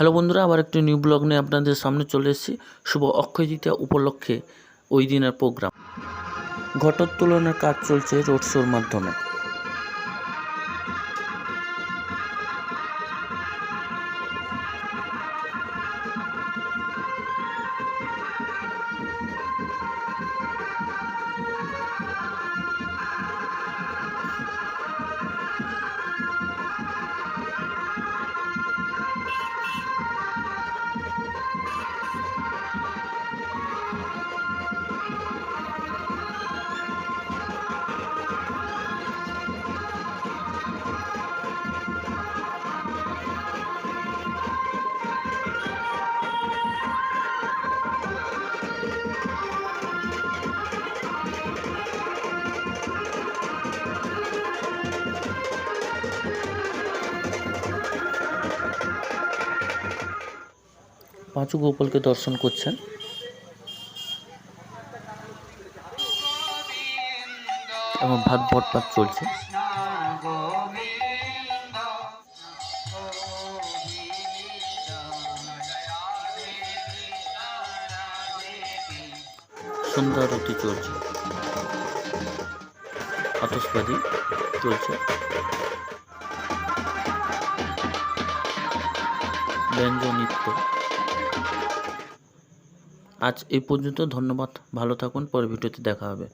Hello বন্ধুরা, আবার একটি নিউ ব্লগ নিয়ে আপনাদের সামনে চলে এসেছি। শুভ অক্ষয় দ্বিতীয় উপলক্ষে ওই দিনের প্রোগ্রাম ঘটোত্তোলনের কাজ চলছে রোড শোর মাধ্যমে। পাঁচু গোপালকে দর্শন করছেন। এবং ভাত বটপাত চলছে। সন্ধ্যা আরতি চলছে। আতসবাজি চলছে। ব্যঞ্জ নৃত্য আজ এই পর্যন্ত ধন্যবাদ। ভালো থাকুন পরের ভিডিওতে দেখা হবে।